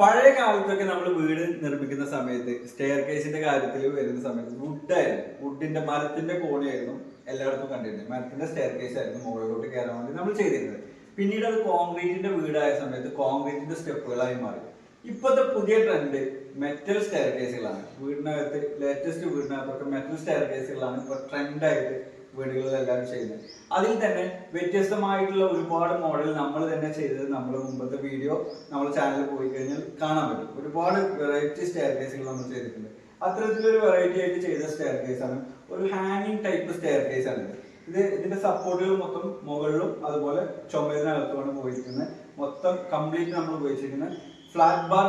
പഴയ കാലത്തൊക്കെ നമ്മൾ വീട് നിർമ്മിക്കുന്ന സമയത്ത് സ്റ്റെയർ കേസിന്റെ കാര്യത്തിൽ വരുന്ന സമയത്ത് വുഡായിരുന്നു വുഡിന്റെ മരത്തിന്റെ കോണിയായിരുന്നു എല്ലായിടത്തും കണ്ടിരുന്നത്. മരത്തിന്റെ സ്റ്റെയർ കേസ് ആയിരുന്നു മുകളിലോട്ട് കയറാൻ വേണ്ടി നമ്മൾ ചെയ്തിരുന്നത്. പിന്നീട് അത് കോൺക്രീറ്റിന്റെ വീടായ സമയത്ത് കോൺക്രീറ്റിന്റെ സ്റ്റെപ്പുകളായി മാറി. ഇപ്പോഴത്തെ പുതിയ ട്രെൻഡ് മെറ്റൽ സ്റ്റെയർ കേസുകളാണ് വീടിനകത്ത് ലേറ്റസ്റ്റ് വീടിനകത്തൊക്കെ മെറ്റൽ സ്റ്റെയർ കേസുകളാണ് ഇപ്പൊ ട്രെൻഡായിട്ട് വീടുകളിൽ എല്ലാവരും ചെയ്യുന്നത്. അതിൽ തന്നെ വ്യത്യസ്തമായിട്ടുള്ള ഒരുപാട് മോഡൽ നമ്മൾ തന്നെ ചെയ്തത് നമ്മൾ മുമ്പത്തെ വീഡിയോ നമ്മുടെ ചാനലിൽ പോയി കഴിഞ്ഞാൽ കാണാൻ പറ്റും. ഒരുപാട് വെറൈറ്റി സ്റ്റെയർ കേസുകൾ നമ്മൾ ചെയ്തിട്ടുണ്ട്. അത്തരത്തിലൊരു വെറൈറ്റി ആയിട്ട് ചെയ്ത സ്റ്റെയർ കേസാണ് ഒരു ഹാങ്ങിങ് ടൈപ്പ് സ്റ്റെയർ കേസ് ആണ് ഇത്. ഇത് ഇതിന്റെ സപ്പോർട്ടുകൾ മൊത്തം മുകളിലും അതുപോലെ ചുമരിനകത്തുമാണ് പോയിരിക്കുന്നത്. മൊത്തം കംപ്ലീറ്റ് നമ്മൾ ഉപയോഗിച്ചിരിക്കുന്നത്. ഫ്ലാറ്റ് ബാർ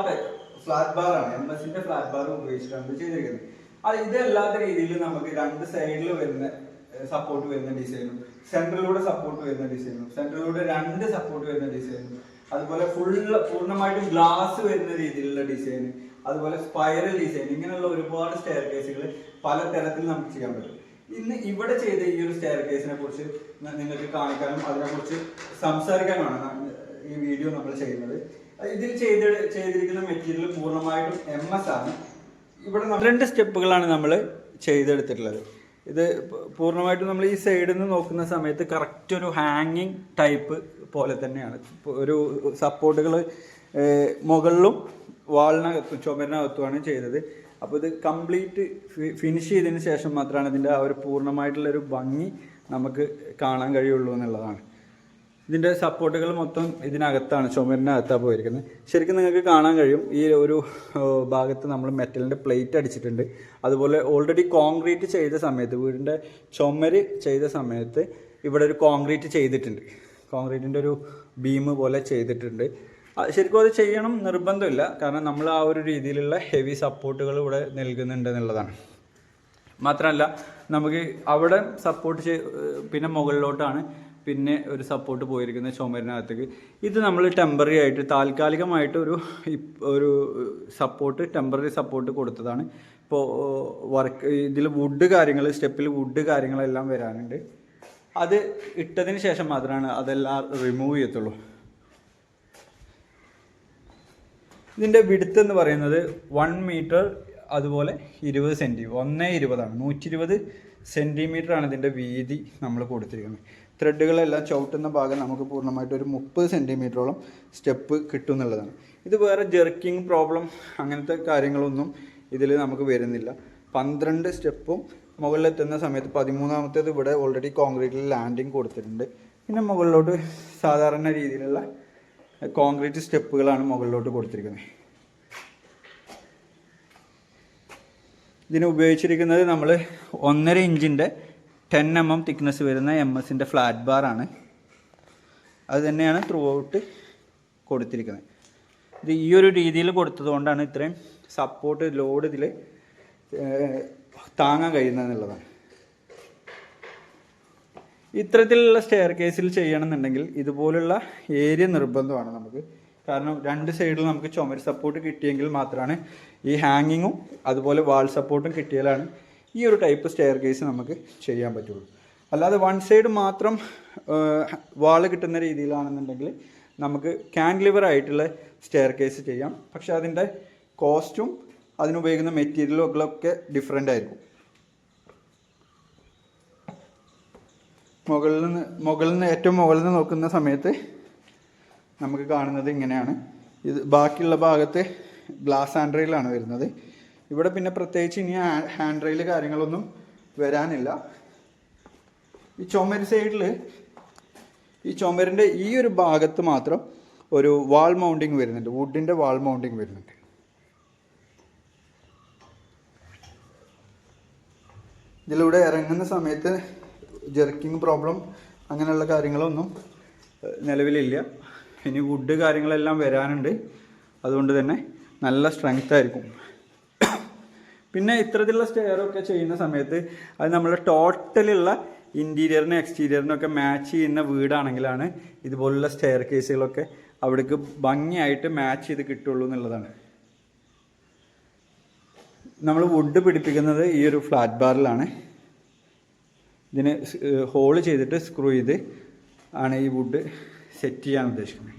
ഫ്ലാറ്റ് ബാർ ആണ്. എം എസിന്റെ ഫ്ലാറ്റ് ബാർ ഉപയോഗിച്ചിട്ടാണ് ചെയ്തിരിക്കുന്നത്. അത് ഇതല്ലാത്ത രീതിയിൽ നമുക്ക് രണ്ട് സൈഡിൽ വരുന്ന സപ്പോർട്ട് വരുന്ന ഡിസൈനും സെൻട്രലിലൂടെ സപ്പോർട്ട് വരുന്ന ഡിസൈനും സെൻട്രലിലൂടെ രണ്ട് സപ്പോർട്ട് വരുന്ന ഡിസൈനും അതുപോലെ ഫുള്ള് പൂർണമായിട്ടും ഗ്ലാസ് വരുന്ന രീതിയിലുള്ള ഡിസൈൻ അതുപോലെ സ്പൈറൽ ഡിസൈൻ ഇങ്ങനെയുള്ള ഒരുപാട് സ്റ്റെയർ കേസുകൾ പല തരത്തിൽ നമുക്ക് ചെയ്യാൻ പറ്റും. ഇന്ന് ഇവിടെ ചെയ്ത ഈ ഒരു സ്റ്റെയർ കേസിനെ കുറിച്ച് നിങ്ങൾക്ക് കാണിക്കാനും അതിനെക്കുറിച്ച് സംസാരിക്കാനുമാണ് ഈ വീഡിയോ നമ്മൾ ചെയ്യുന്നത്. ഇതിൽ ചെയ്ത് ചെയ്തിരിക്കുന്ന മെറ്റീരിയൽ പൂർണമായിട്ടും എം എസ് ആണ്. ഇവിടെ രണ്ട് സ്റ്റെപ്പുകളാണ് നമ്മൾ ചെയ്തെടുത്തിട്ടുള്ളത്. ഇത് പൂർണമായിട്ടും നമ്മൾ ഈ സൈഡിൽ നിന്ന് നോക്കുന്ന സമയത്ത് കറക്റ്റ് ഒരു ഹാങ്ങിങ് ടൈപ്പ് പോലെ തന്നെയാണ്. ഒരു സപ്പോർട്ടുകൾ മുകളിലും വാളിനകത്തും ചുമരിനകത്തുമാണ് ചെയ്തത്. അപ്പോൾ ഇത് കംപ്ലീറ്റ് ഫിനിഷ് ചെയ്തതിന് ശേഷം മാത്രമാണ് ഇതിന്റെ ആ ഒരു പൂർണമായിട്ടുള്ളൊരു ഭംഗി നമുക്ക് കാണാൻ കഴിയുള്ളൂ എന്നുള്ളതാണ്. ഇതിന്റെ സപ്പോർട്ടുകൾ മൊത്തം ഇതിനകത്താണ് ചുമരിനകത്താണ് പോയിരിക്കുന്നത്. ശരിക്കും നിങ്ങൾക്ക് കാണാൻ കഴിയും ഈ ഒരു ഭാഗത്ത് നമ്മൾ മെറ്റലിന്റെ പ്ലേറ്റ് അടിച്ചിട്ടുണ്ട്. അതുപോലെ ഓൾറെഡി കോൺക്രീറ്റ് ചെയ്ത സമയത്ത് വീടിന്റെ ചുമര് ചെയ്ത സമയത്ത് ഇവിടെ ഒരു കോൺക്രീറ്റ് ചെയ്തിട്ടുണ്ട്. കോൺക്രീറ്റിന്റെ ഒരു ബീം പോലെ ചെയ്തിട്ടുണ്ട്. ശരിക്കും അത് ചെയ്യണം നിർബന്ധമില്ല. കാരണം നമ്മൾ ആ ഒരു രീതിയിലുള്ള ഹെവി സപ്പോർട്ടുകൾ ഇവിടെ നൽകുന്നുണ്ട് എന്നുള്ളതാണ്. മാത്രമല്ല നമുക്ക് അവിടെ സപ്പോർട്ട് ചെയ് പിന്നെ മുകളിലോട്ടാണ് പിന്നെ ഒരു സപ്പോർട്ട് പോയിരിക്കുന്ന ചുമരിനകത്തേക്ക്. ഇത് നമ്മൾ ടെമ്പററി ആയിട്ട് താൽക്കാലികമായിട്ട് ഒരു ഒരു സപ്പോർട്ട് ടെമ്പററി സപ്പോർട്ട് കൊടുത്തതാണ്. ഇപ്പോൾ വർക്ക് ഇതിൽ വുഡ് കാര്യങ്ങൾ സ്റ്റെപ്പിൽ വുഡ് കാര്യങ്ങളെല്ലാം വരാനുണ്ട്. അത് ഇട്ടതിന് ശേഷം മാത്രമാണ് അതെല്ലാം റിമൂവ് ചെയ്യത്തുള്ളൂ. ഇതിന്റെ വിടുത്ത് എന്ന് പറയുന്നത് വൺ മീറ്റർ അതുപോലെ ഇരുപത് സെന്റി ഒന്നേ ഇരുപതാണ്. നൂറ്റി ഇരുപത് സെന്റിമീറ്റർ ആണ് ഇതിന്റെ വീതി നമ്മൾ കൊടുത്തിരിക്കുന്നത്. ത്രെഡുകളെല്ലാം ചവിട്ടുന്ന ഭാഗം നമുക്ക് പൂർണമായിട്ട് ഒരു മുപ്പത് സെന്റിമീറ്ററോളം സ്റ്റെപ്പ് കിട്ടും എന്നുള്ളതാണ് ഇത് വേറെ ജെർക്കിംഗ് പ്രോബ്ലം അങ്ങനത്തെ കാര്യങ്ങളൊന്നും ഇതിൽ നമുക്ക് വരുന്നില്ല. പന്ത്രണ്ട് സ്റ്റെപ്പും മുകളിലെത്തുന്ന സമയത്ത് പതിമൂന്നാമത്തേത് ഇവിടെ ഓൾറെഡി കോൺക്രീറ്റിൽ ലാൻഡിങ് കൊടുത്തിട്ടുണ്ട്. പിന്നെ മുകളിലോട്ട് സാധാരണ രീതിയിലുള്ള കോൺക്രീറ്റ് സ്റ്റെപ്പുകളാണ് മുകളിലോട്ട് കൊടുത്തിരിക്കുന്നത്. ഇതിന് ഉപയോഗിച്ചിരിക്കുന്നത് നമ്മൾ ഒന്നര ഇഞ്ചിന്റെ ടെൻ എം എം തിക്നെസ് വരുന്ന എം എസിന്റെ ഫ്ലാറ്റ് ബാറാണ് അത് തന്നെയാണ് ത്രൂ ഔട്ട് കൊടുത്തിരിക്കുന്നത്. ഇത് ഈ ഒരു രീതിയിൽ കൊടുത്തതുകൊണ്ടാണ് ഇത്രയും സപ്പോർട്ട് ലോഡ് ഇതിൽ താങ്ങാൻ കഴിയുന്നത് എന്നുള്ളതാണ്. ഇത്തരത്തിലുള്ള സ്റ്റെയർ കേസിൽ ചെയ്യണമെന്നുണ്ടെങ്കിൽ ഇതുപോലുള്ള ഏരിയ നിർബന്ധമാണ് നമുക്ക്. കാരണം രണ്ട് സൈഡിൽ നമുക്ക് ചുമര് സപ്പോർട്ട് കിട്ടിയെങ്കിൽ മാത്രമാണ് ഈ ഹാങ്ങിങ്ങും അതുപോലെ വാൾ സപ്പോർട്ടും കിട്ടിയാലാണ് ഈ ഒരു ടൈപ്പ് സ്റ്റെയർ കേസ് നമുക്ക് ചെയ്യാൻ പറ്റുള്ളൂ. അല്ലാതെ വൺ സൈഡ് മാത്രം വാൾ കിട്ടുന്ന രീതിയിലാണെന്നുണ്ടെങ്കിൽ നമുക്ക് കാൻലിവർ ആയിട്ടുള്ള സ്റ്റെയർ കേസ് ചെയ്യാം. പക്ഷെ അതിന്റെ കോസ്റ്റും അതിനുപയോഗിക്കുന്ന മെറ്റീരിയലുകളൊക്കെ ഡിഫറെന്റ് ആയിരിക്കും. മുകളിൽ നിന്ന് മുകളിൽ നിന്ന് ഏറ്റവും മുകളിൽ നിന്ന് നോക്കുന്ന സമയത്ത് നമുക്ക് കാണുന്നത് ഇങ്ങനെയാണ്. ഇത് ബാക്കിയുള്ള ഭാഗത്ത് ഗ്ലാസ് ആൻഡ്രയിലാണ് വരുന്നത്. ഇവിടെ പിന്നെ പ്രത്യേകിച്ച് ഇനി ഹാൻഡ് റെയിൽ കാര്യങ്ങളൊന്നും വരാനില്ല. ഈ ചുമര് സൈഡിൽ ഈ ചുമരിന്റെ ഈ ഒരു ഭാഗത്ത് മാത്രം ഒരു വാൾ മൗണ്ടിങ് വരുന്നുണ്ട്. വുഡിന്റെ വാൾ മൗണ്ടിങ് വരുന്നുണ്ട്. ഇതിലൂടെ ഇറങ്ങുന്ന സമയത്ത് ജെർക്കിങ് പ്രോബ്ലം അങ്ങനെയുള്ള കാര്യങ്ങളൊന്നും നിലവിലില്ല. ഇനി വുഡ് കാര്യങ്ങളെല്ലാം വരാനുണ്ട്. അതുകൊണ്ട് തന്നെ നല്ല സ്ട്രെങ്ത് ആയിരിക്കും. പിന്നെ ഇത്തരത്തിലുള്ള സ്റ്റെയറൊക്കെ ചെയ്യുന്ന സമയത്ത് അത് നമ്മൾ ടോട്ടലുള്ള ഇന്റീരിയറിനും എക്സ്റ്റീരിയറിനും ഒക്കെ മാച്ച് ചെയ്യുന്ന വീടാണെങ്കിലാണ് ഇതുപോലുള്ള സ്റ്റെയർ കേസുകളൊക്കെ അവിടേക്ക് ഭംഗിയായിട്ട് മാച്ച് ചെയ്ത് കിട്ടുള്ളൂ എന്നുള്ളതാണ്. നമ്മൾ വുഡ് പിടിപ്പിക്കുന്നത് ഈ ഒരു ഫ്ലാറ്റ് ബാറിലാണ് ഇതിന് ഹോൾ ചെയ്തിട്ട് സ്ക്രൂ ചെയ്ത് ആണ് ഈ വുഡ് സെറ്റ് ചെയ്യാൻ ഉദ്ദേശിക്കുന്നത്.